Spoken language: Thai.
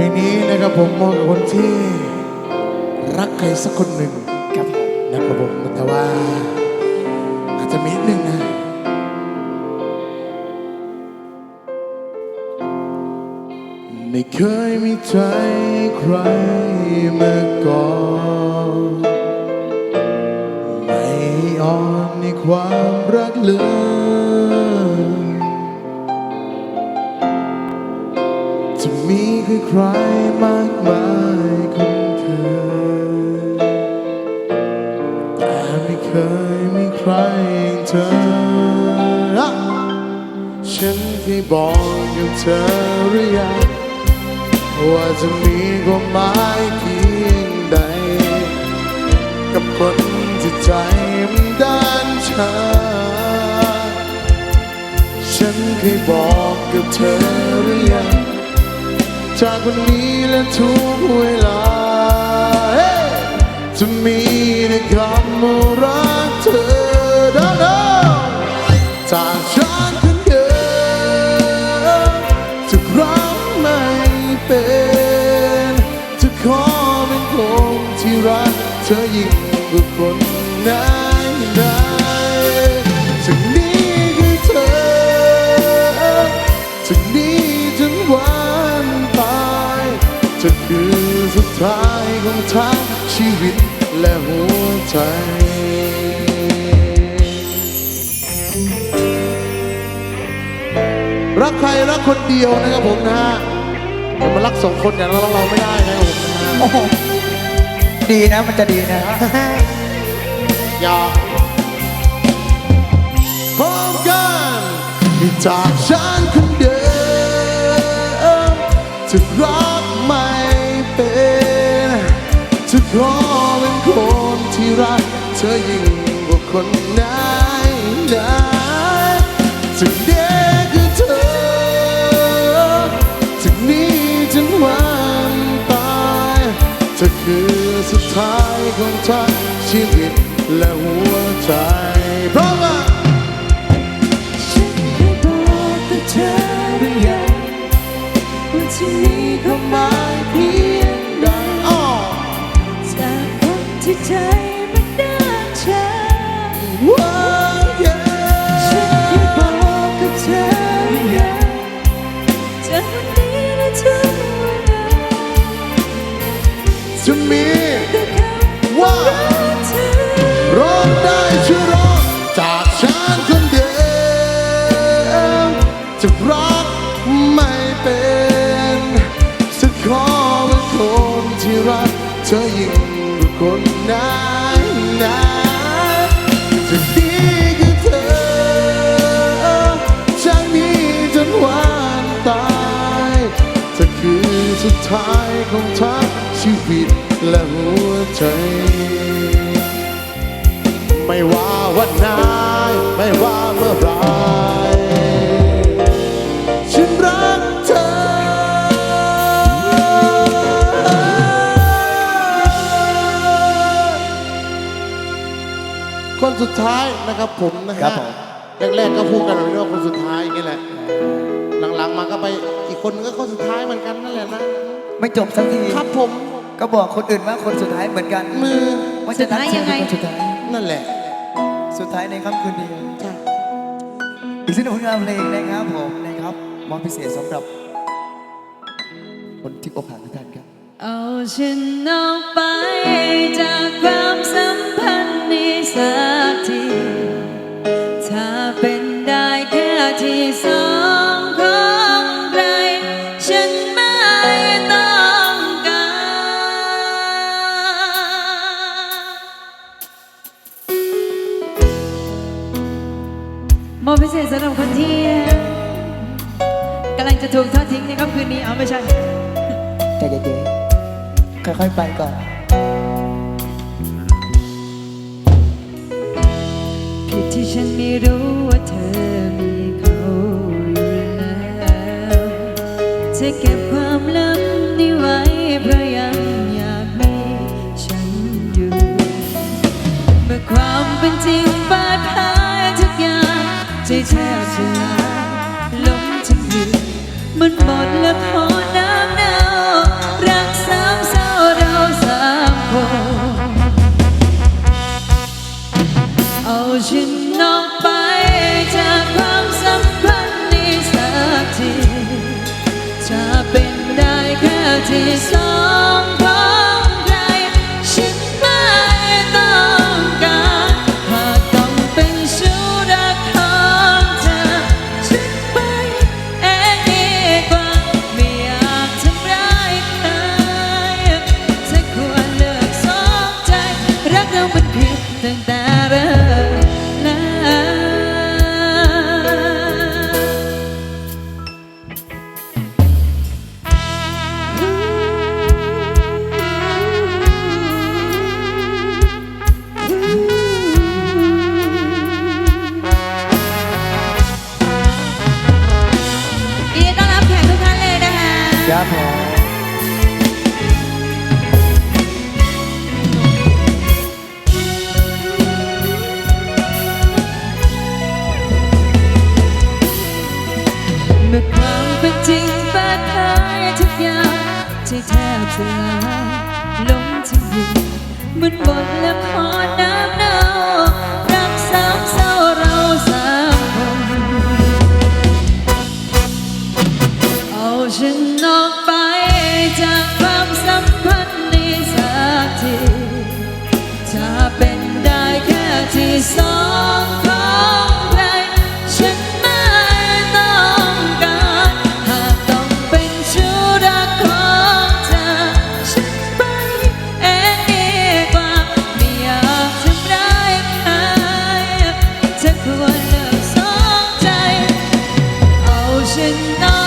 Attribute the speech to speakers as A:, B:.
A: ลงนี้นะครับผมมองกับคนที่รักใครสักคนหนึ่ง
B: ครับผม
A: นะครับผมแต่ว่า อาจจะมีนิดนึงนะไม่เคยมีใจใครมาก่อน จะมีใครมากมายคุ้นเคยแต่ไม่เคยมีใครอย่างเธอ ฉันเคยบอกกับเธอหรือยัง ว่าจะมีความหมายเพียงใด กับคนที่ใจมันด้านชาฉันเคยบอกกับเธอหรือยัง จากวันนี้และทุกเวลา จะมีแต่คำว่ารักเธอดาดจากฉันคนเดิมจะรักไม่เป็น จะขอเป็นคนที่รักเธอยิ่งกว่าคนไหน จะคือสุดท้ายของทั้งชีวิตและหัวใจรักใครรักคนเดียวนะครับผมนะฮะอย่ามารักสองคนอย่างเราเราไม่ได้นะครับผมนะฮะ
B: โอ้โหดีนะมันจะดีนะ
A: อย่าพร้อมกันที่จากฉัน ท้ายของทั้งชีวิตและหัวใจ
C: จะดีคือเธอจากนี้
A: จนวันตายเธอคือสุดท้ายของทั้งชีวิตและหัวใจ ไม่ว่าวันไหนไม่ว่าเมื่อไร คนสุดท้ายนะครับผมนะ
B: ครั
A: ฮะ
B: บผม
A: แรกๆก็พูดกันแบบนี้ว่าคนสุดท้ายอย่างนี้แหละ หลังๆมาก็ไปอีกคนนึงก็คนสุดท้ายเหมือนกันนั่นแหละนะ
B: ไม่จบสักที
A: ครับผม
B: ก็บอกคนอื่นว่าคนสุดท้ายเหมือนกัน
A: มือ
B: ว่าจะนัดเจอเป็นคนสุดท้าย
A: นั่นแหละ
B: สุดท้ายในค่ำคืนเดียว
A: ใช่
B: อีกสิ่งหนึ่งผลงานเพลงนะครับผมนะครับมอบพิเศษสำหรับ คนที่อกหักทุกท่านครับ
C: เอาฉันออกไป อบพิเศษสำหรับคนที่กำลังจะถูกทอดทิ้งในค่ำคืนนี้เอาไม่ใช่
B: ใจเย็นๆค่อยๆไปก่อน
C: ผิดที่ฉันไม่รู้ว่าเธอมีเขาอยู่แล้วจะเก็บความลับนี้ไว้ บทละครน้ำเนารักสามเศร้เราสามคเอาฉันนอกไปจากความสัมพันธ์นี้สักทีจะเป็นได้แค่ที่สอง ค
B: รับผม
C: เมื่อความเป็นจริงแปลกหายทุกอย่างที่แทบสลายลงทิ้งเหมือนบทละครน้ำเน่ ฉันออกไปจากความสัมพันธ์นี้สักทีถ้าเป็นได้แค่ที่สองของใครฉันไม่ต้องการหากต้องเป็นชู้รักของเธอฉันไปเองดีกว่าไม่อยากทำร้ายใครเธอควรเลิกสองใจเอาฉันออกไปจาก